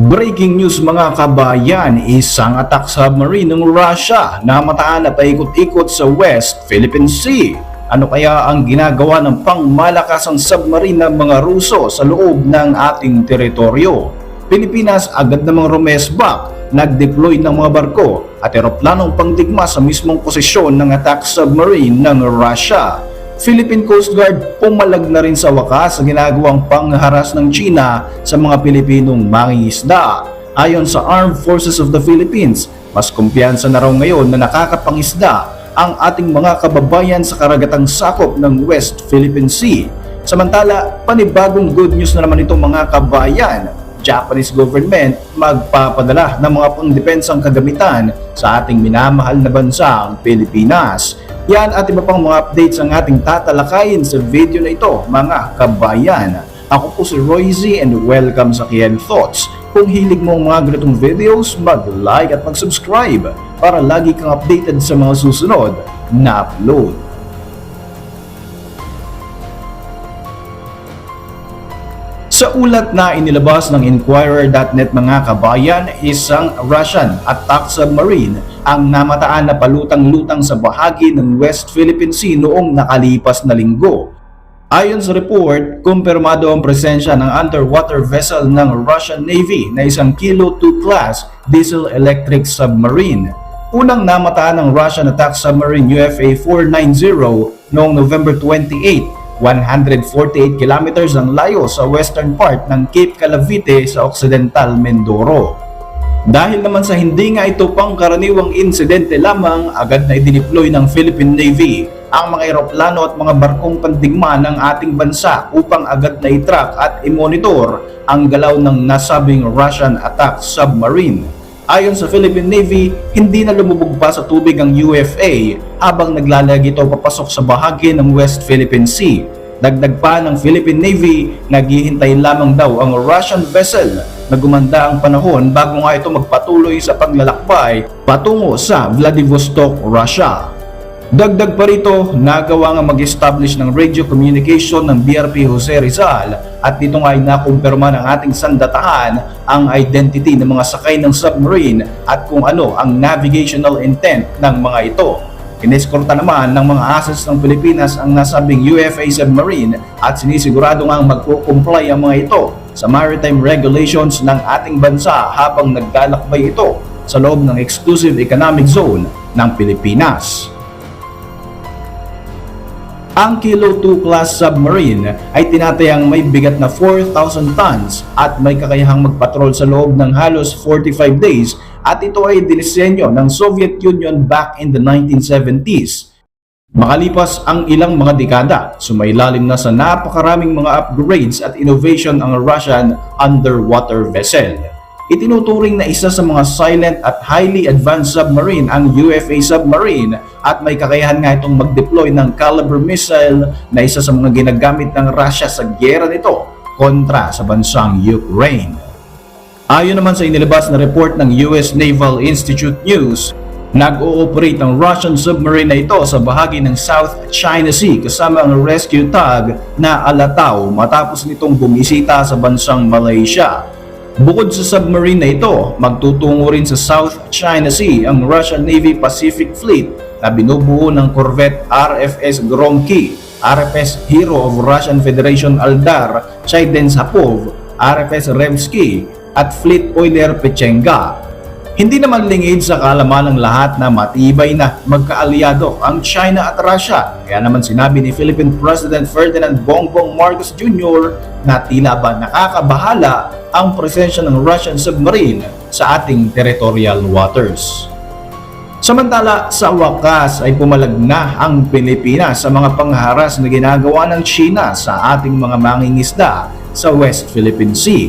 Breaking news mga kabayan, isang attack submarine ng Russia na mataan na paikot-ikot sa West Philippine Sea. Ano kaya ang ginagawa ng pangmalakasang submarine ng mga Ruso sa loob ng ating teritoryo? Pilipinas agad namang rumesbak, nag-deploy ng mga barko at eroplanong pangdigma sa mismong posisyon ng attack submarine ng Russia. Philippine Coast Guard pumalag na rin sa wakas sa ginagawang pangharas ng China sa mga Pilipinong mangingisda. Ayon sa Armed Forces of the Philippines, mas kumpiyansa na raw ngayon na nakakapangisda ang ating mga kababayan sa karagatang sakop ng West Philippine Sea. Samantala, panibagong good news na naman itong mga kabayan. Japanese government magpapadala ng mga pangdepensang kagamitan sa ating minamahal na bansang Pilipinas. Yan at iba pang mga updates ang ating tatalakayin sa video na ito mga kabayan. Ako po si Royzy and welcome sa Kian Thoughts. Kung hilig mo ang mga ganitong videos, mag-like at mag-subscribe para lagi kang updated sa mga susunod na upload. Sa ulat na inilabas ng Inquirer.net mga kabayan, isang Russian attack submarine ang namataan na palutang-lutang sa bahagi ng West Philippine Sea noong nakalipas na linggo. Ayon sa report, kumpirmado ang presensya ng underwater vessel ng Russian Navy na isang Kilo 2 class diesel-electric submarine. Unang namataan ng Russian attack submarine UFA 490 noong November 28 148 kilometers ang layo sa western part ng Cape Calavite sa Occidental Mindoro. Dahil naman sa hindi nga ito pang karaniwang insidente lamang, agad na idineploy ng Philippine Navy ang mga eroplano at mga barkong pandigma ng ating bansa upang agad na itrack at imonitor ang galaw ng nasabing Russian attack submarine. Ayon sa Philippine Navy, hindi na lumubog pa sa tubig ang UFA habang naglalag ito papasok sa bahagi ng West Philippine Sea. Dagdag pa ng Philippine Navy, naghihintay lamang daw ang Russian vessel na gumanda ang panahon bago nga ito magpatuloy sa paglalakbay patungo sa Vladivostok, Russia. Dagdag pa rito, nagawa nga mag-establish ng radio communication ng BRP Jose Rizal at dito nga ay nakumpirma ng ating sandataan ang identity ng mga sakay ng submarine at kung ano ang navigational intent ng mga ito. Ineskorta naman ng mga assets ng Pilipinas ang nasabing UFA submarine at sinisigurado nga magko-comply ang mga ito sa maritime regulations ng ating bansa habang naglalakbay ito sa loob ng exclusive economic zone ng Pilipinas. Ang Kilo 2 class submarine ay tinatayang may bigat na 4,000 tons at may kakayahang magpatrol sa loob ng halos 45 days at ito ay dinisenyo ng Soviet Union back in the 1970s. Makalipas ang ilang mga dekada, sumailalim na sa napakaraming mga upgrades at innovation ang Russian underwater vessel. Itinuturing na isa sa mga silent at highly advanced submarine ang UFA submarine at may kakayahan nga itong mag-deploy ng Caliber missile na isa sa mga ginagamit ng Russia sa gyera nito kontra sa bansang Ukraine. Ayon naman sa inilabas na report ng US Naval Institute News, nag-ooperate ang Russian submarine na ito sa bahagi ng South China Sea kasama ang rescue tug na Alatao matapos nitong bumisita sa bansang Malaysia. Bukod sa submarine na ito, magtutungo rin sa South China Sea ang Russian Navy Pacific Fleet na binubuo ng corvette RFS Gromky, RFS Hero of Russian Federation Aldar, Chayden Sapov, RFS Revsky, at Fleet Oiler Pechenga. Hindi naman lingid sa kalaman ng lahat na matibay na magkaalyado ang China at Russia. Kaya naman sinabi ni Philippine President Ferdinand Bongbong Marcos Jr. na tila ba nakakabahala ang presensya ng Russian submarine sa ating territorial waters. Samantala, sa wakas ay pumalag na ang Pilipinas sa mga pangharas na ginagawa ng China sa ating mga mangingisda sa West Philippine Sea.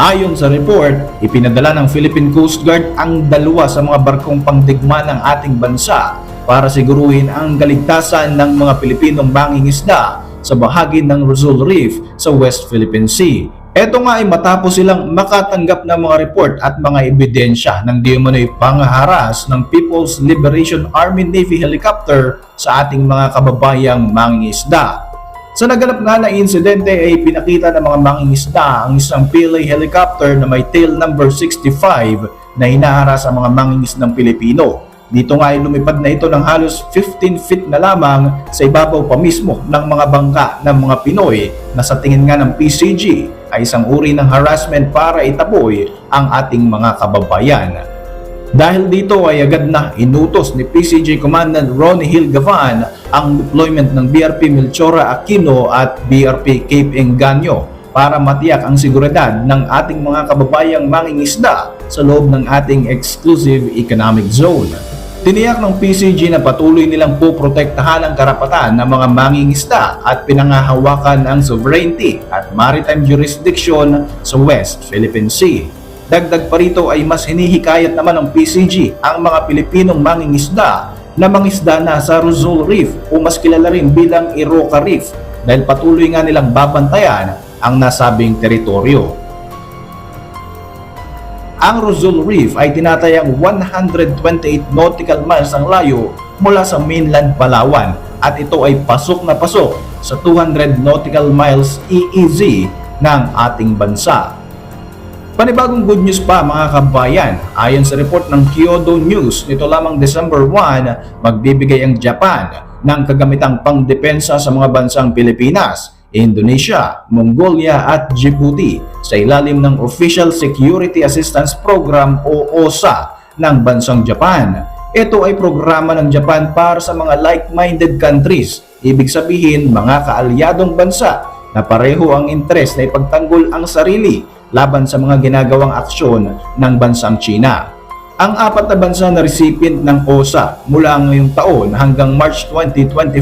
Ayon sa report, ipinadala ng Philippine Coast Guard ang dalawa sa mga barkong pangdigma ng ating bansa para siguruhin ang kaligtasan ng mga Pilipinong mangingisda sa bahagi ng Rizal Reef sa West Philippine Sea. Ito nga ay matapos silang makatanggap ng mga report at mga ebidensya ng di umano'y pangaharas ng People's Liberation Army Navy helicopter sa ating mga kababayang mangingisda. Sa naganap nga na insidente ay pinakita ng mga mangingisda ang isang PLA helicopter na may tail number 65 na hinaharas ang mga mangingisdang Pilipino. Dito nga ay lumipad na ito ng halos 15 feet na lamang sa ibabaw pa mismo ng mga bangka ng mga Pinoy na sa tingin nga ng PCG ay isang uri ng harassment para itaboy ang ating mga kababayan. Dahil dito ay agad na inutos ni PCG Commandant Ronnie Hill Gavan ang deployment ng BRP Melchora Aquino at BRP Cape Enganyo para matiyak ang seguridad ng ating mga kababayang mangingisda sa loob ng ating exclusive economic zone. Tiniyak ng PCG na patuloy nilang poprotektahan ang karapatan ng mga mangingisda at pinangahawakan ang sovereignty at maritime jurisdiction sa West Philippine Sea. Dagdag pa rito ay mas hinihikayat naman ng PCG ang mga Pilipinong mangingisda na mangisda na sa Rizal Reef o mas kilala rin bilang Iroka Reef dahil patuloy nga nilang babantayan ang nasabing teritoryo. Ang Rizal Reef ay tinatayang 128 nautical miles ang layo mula sa mainland Palawan at ito ay pasok na pasok sa 200 nautical miles EEZ ng ating bansa. Panibagong good news pa mga kabayan, ayon sa report ng Kyodo News nito lamang December 1, magbibigay ang Japan ng kagamitang pangdepensa sa mga bansang Pilipinas, Indonesia, Mongolia at Djibouti sa ilalim ng Official Security Assistance Program o OSA ng bansang Japan. Ito ay programa ng Japan para sa mga like-minded countries, ibig sabihin mga kaalyadong bansa na pareho ang interes na ipagtanggol ang sarili laban sa mga ginagawang aksyon ng bansang China. Ang apat na bansa na recipient ng OSA mula ngayong taon hanggang March 2025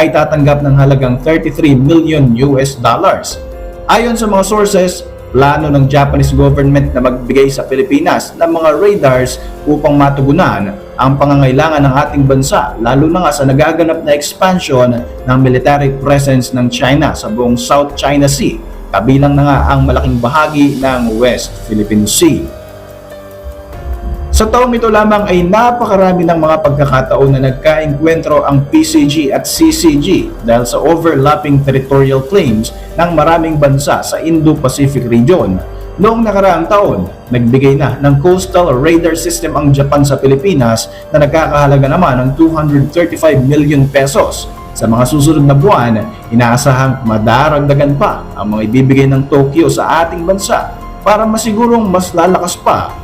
ay tatanggap ng halagang 33 million US dollars. Ayon sa mga sources, plano ng Japanese government na magbigay sa Pilipinas ng mga radars upang matugunan ang pangangailangan ng ating bansa lalo na nga sa nagaganap na expansion ng military presence ng China sa buong South China Sea kabilang na nga ang malaking bahagi ng West Philippine Sea. Sa taong ito lamang ay napakarami ng mga pagkakataon na nagkaengkwentro ang PCG at CCG dahil sa overlapping territorial claims ng maraming bansa sa Indo-Pacific region. Noong nakaraang taon, nagbigay na ng coastal radar system ang Japan sa Pilipinas na nagkakahalaga naman ng 235 million pesos. Sa mga susunod na buwan, inaasahang madaragdagan pa ang mga ibibigay ng Tokyo sa ating bansa para masigurong mas lalakas pa